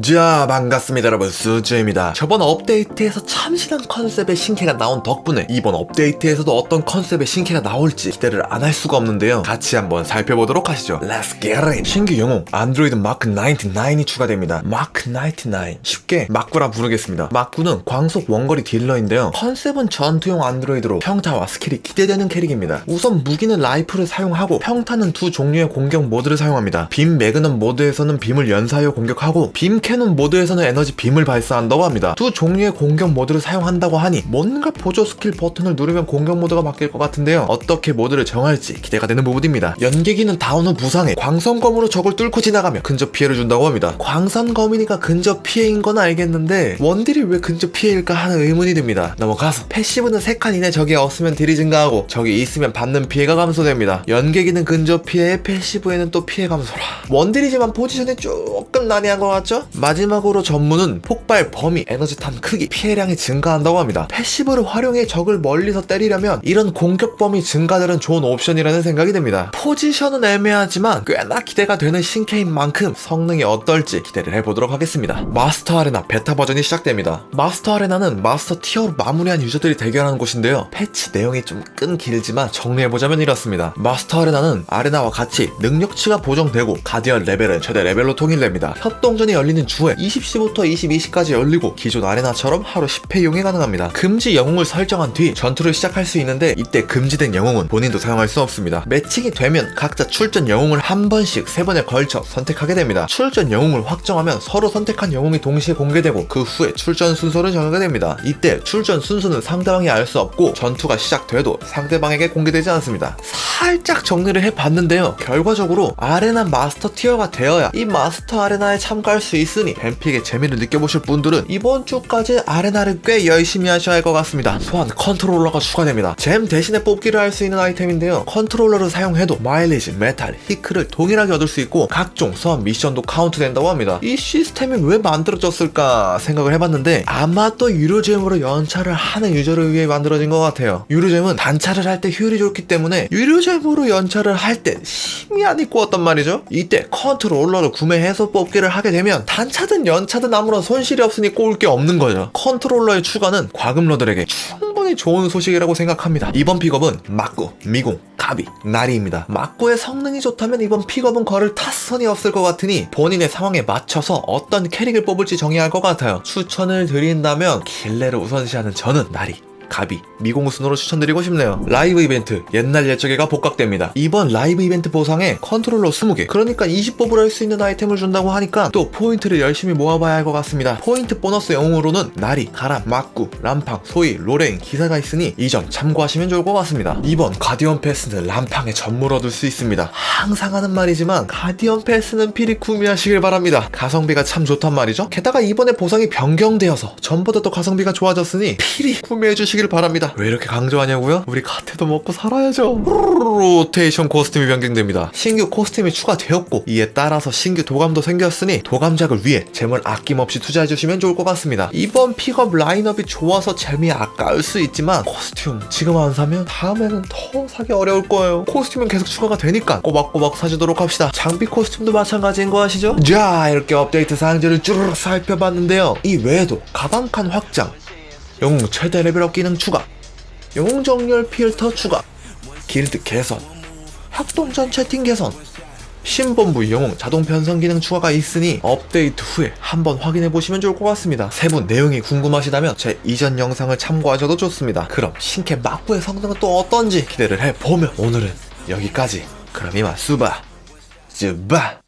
자 반갑습니다 여러분. 수즈입니다. 저번 업데이트에서 참신한 컨셉의 신캐가 나온 덕분에 이번 업데이트에서도 어떤 컨셉의 신캐가 나올지 기대를 안 할 수가 없는데요. 같이 한번 살펴보도록 하시죠. Let's get it 신규 영웅 안드로이드 마크 99이 추가됩니다. 마크 99 쉽게 마꾸라 부르겠습니다. 마꾸는 광속 원거리 딜러인데요. 컨셉은 전투용 안드로이드로 평타와 스킬이 기대되는 캐릭입니다. 우선 무기는 라이프를 사용하고 평타는 두 종류의 공격 모드를 사용합니다. 빔 매그넘 모드에서는 빔을 연사하여 공격하고 빔 캐논 모드에서는 에너지 빔을 발사한다고 합니다. 두 종류의 공격 모드를 사용한다고 하니 뭔가 보조 스킬 버튼을 누르면 공격 모드가 바뀔 것 같은데요. 어떻게 모드를 정할지 기대가 되는 부분입니다. 연계기는 다운 후 부상해 광선검으로 적을 뚫고 지나가며 근접 피해를 준다고 합니다. 광선검이니까 근접 피해인 건 알겠는데 원딜이 왜 근접 피해일까 하는 의문이 듭니다. 넘어가서 패시브는 3칸 이내 적이 없으면 딜이 증가하고 적이 있으면 받는 피해가 감소됩니다. 연계기는 근접 피해, 패시브에는 또 피해 감소라. 원딜이지만 포지션이 조금 난해한 것 같죠? 마지막으로 전문은 폭발 범위, 에너지 탄 크기, 피해량이 증가한다고 합니다. 패시브를 활용해 적을 멀리서 때리려면 이런 공격 범위 증가들은 좋은 옵션이라는 생각이 듭니다. 포지션은 애매하지만 꽤나 기대가 되는 신캐인 만큼 성능이 어떨지 기대를 해보도록 하겠습니다. 마스터 아레나 베타 버전이 시작됩니다. 마스터 아레나는 마스터 티어로 마무리한 유저들이 대결하는 곳인데요. 패치 내용이 좀 끈 길지만 정리해보자면 이렇습니다. 마스터 아레나는 아레나와 같이 능력치가 보정되고 가디언 레벨은 최대 레벨로 통일됩니다. 협동전이 열리 는 주에 20시부터 22시까지 열리고 기존 아레나처럼 하루 10회 이용이 가능합니다. 금지 영웅을 설정한 뒤 전투를 시작할 수 있는데 이때 금지된 영웅은 본인도 사용할 수 없습니다. 매칭이 되면 각자 출전 영웅을 한 번씩 세 번에 걸쳐 선택하게 됩니다. 출전 영웅을 확정하면 서로 선택한 영웅이 동시에 공개되고 그 후에 출전 순서를 정하게 됩니다. 이때 출전 순서는 상대방이 알 수 없고 전투가 시작돼도 상대방에게 공개되지 않습니다. 살짝 정리를 해봤는데요. 결과적으로 아레나 마스터 티어가 되어야 이 마스터 아레나에 참가할 수 있으니 뱀픽의 재미를 느껴보실 분들은 이번 주까지 아레나를 꽤 열심히 하셔야 할 것 같습니다. 소환 컨트롤러가 추가됩니다. 잼 대신에 뽑기를 할 수 있는 아이템인데요. 컨트롤러를 사용해도 마일리지, 메탈, 히크를 동일하게 얻을 수 있고 각종 소환 미션도 카운트 된다고 합니다. 이 시스템이 왜 만들어졌을까 생각을 해봤는데 아마 또 유료잼으로 연차를 하는 유저를 위해 만들어진 것 같아요. 유료잼은 단차를 할 때 효율이 좋기 때문에 유료잼 으로 연차를 할때 입고 왔단 말이죠. 이때 컨트롤러를 구매해서 뽑기를 하게 되면 단차든 연차든 아무런 손실이 없으니 꼬을 게 없는 거죠. 컨트롤러의 추가는 과금러들에게 충분히 좋은 소식이라고 생각합니다. 이번 픽업은 막구, 미궁, 가비, 나리입니다. 막구의 성능이 좋다면 이번 픽업은 걸을 타선이 없을 것 같으니 본인의 상황에 맞춰서 어떤 캐릭을 뽑을지 정해야 할 것 같아요. 추천을 드린다면 길레를 우선시하는 저는 나리. 가비, 미공순으로 추천드리고 싶네요. 라이브 이벤트, 옛날 옛적에가 복각됩니다. 이번 라이브 이벤트 보상에 컨트롤러 20개, 그러니까 20뽑을 할 수 있는 아이템을 준다고 하니까 또 포인트를 열심히 모아봐야 할 것 같습니다. 포인트 보너스 영웅으로는 나리, 가람, 막구, 람팡, 소이, 로레인, 기사가 있으니 이 점 참고하시면 좋을 것 같습니다. 이번 가디언 패스는 람팡에 전물 얻을 수 있습니다. 항상 하는 말이지만 가디언 패스는 필히 구매하시길 바랍니다. 가성비가 참 좋단 말이죠. 게다가 이번에 보상이 변경되어서 전보다 또 가성비가 좋아졌으니 필히 구매해 주시길 바랍니다. 왜 이렇게 강조하냐고요? 우리 가테도 먹고 살아야죠. 로테이션 코스튬이 변경됩니다. 신규 코스튬이 추가되었고 이에 따라서 신규 도감도 생겼으니 도감작을 위해 재물 아낌없이 투자해 주시면 좋을 것 같습니다. 이번 픽업 라인업이 좋아서 재미 아까울 수 있지만 코스튬 지금 안 사면 다음에는 더 사기 어려울 거예요. 코스튬은 계속 추가가 되니까 꼬박꼬박 사주도록 합시다. 장비 코스튬도 마찬가지인 거 아시죠? 자 이렇게 업데이트 사항들을 쭈르륵 살펴봤는데요. 이 외에도 가방칸 확장, 영웅 최대 레벨업 기능 추가, 영웅 정렬 필터 추가, 길드 개선, 협동전 채팅 개선, 신본부 영웅 자동 변성 기능 추가가 있으니 업데이트 후에 한번 확인해 보시면 좋을 것 같습니다. 세부 내용이 궁금하시다면 제 이전 영상을 참고하셔도 좋습니다. 그럼 신캐 막부의 성능은 또 어떤지 기대를 해보면 오늘은 여기까지. 그럼 이만 수바, 쯔바.